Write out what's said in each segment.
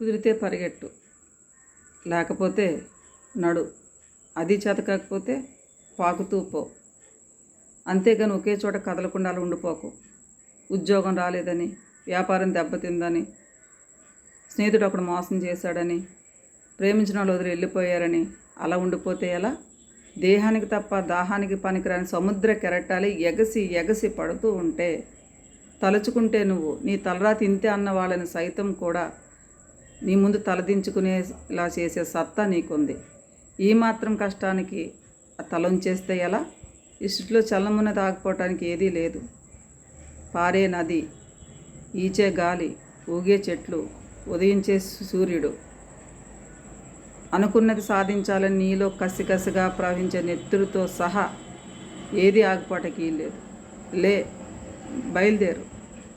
కుదిరితే పరిగెట్టు. లేకపోతే నడు. అది చేతకాకపోతే పాకుతూ పో. అంతేగాని ఒకే చోట కదలకుండా అలా ఉండిపోకు. ఉద్యోగం రాలేదని వ్యాపారం దెబ్బతిందని స్నేహితుడు ఒకడు మోసం చేశాడని ప్రేమించిన వాళ్ళు వదిలి వెళ్ళిపోయారని అలా ఉండిపోతే ఎలా? దేహానికి తప్ప దాహానికి పనికిరాని సముద్ర కెరటాలి ఎగసి ఎగసి పడుతూ ఉంటే తలుచుకుంటే నువ్వు నీ తలరాతి ఇంతే అన్న వాళ్ళని సైతం కూడా నీ ముందు తలదించుకునేలా చేసే సత్తా నీకుంది. ఈ మాత్రం కష్టానికి ఆ తల ఉంచేస్తే ఎలా ఇసుట్లో చల్లమున్న తాగిపోవటానికి ఏదీ లేదు. పారే నది ఈచే గాలి ఊగే చెట్లు ఉదయించే సూర్యుడు. అనుకున్నది సాధించాలని నీలో కసికసిగా ప్రవహించే నెత్తురుతో సహా ఏది ఆగిపోవటానికి లేదు లే బయలుదేరు.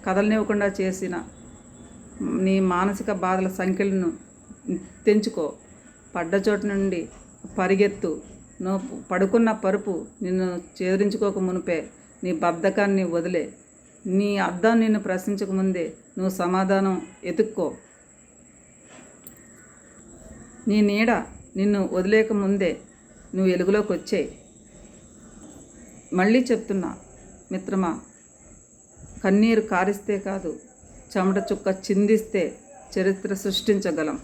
కదలనివ్వకుండా చేసిన నీ మానసిక బాధల సంఖ్యలను తెంచుకో. పడ్డ చోటు నుండి పరిగెత్తు. నువ్వు పడుకున్న పరుపు నిన్ను చేదరించుకోక మునిపే. నీ బద్ధకాన్ని వదిలే. నీ అద్దం నిన్ను ప్రశ్నించక ముందే నువ్వు సమాధానం ఎతుక్కో. నీ నీడ నిన్ను వదిలేక ముందే నువ్వు వెలుగులోకి వచ్చేయి మళ్ళీ చెప్తున్నా మిత్రమా కన్నీరు కారిస్తే కాదు చెమట చుక్క చిందిస్తే చరిత్ర సృష్టించగలం.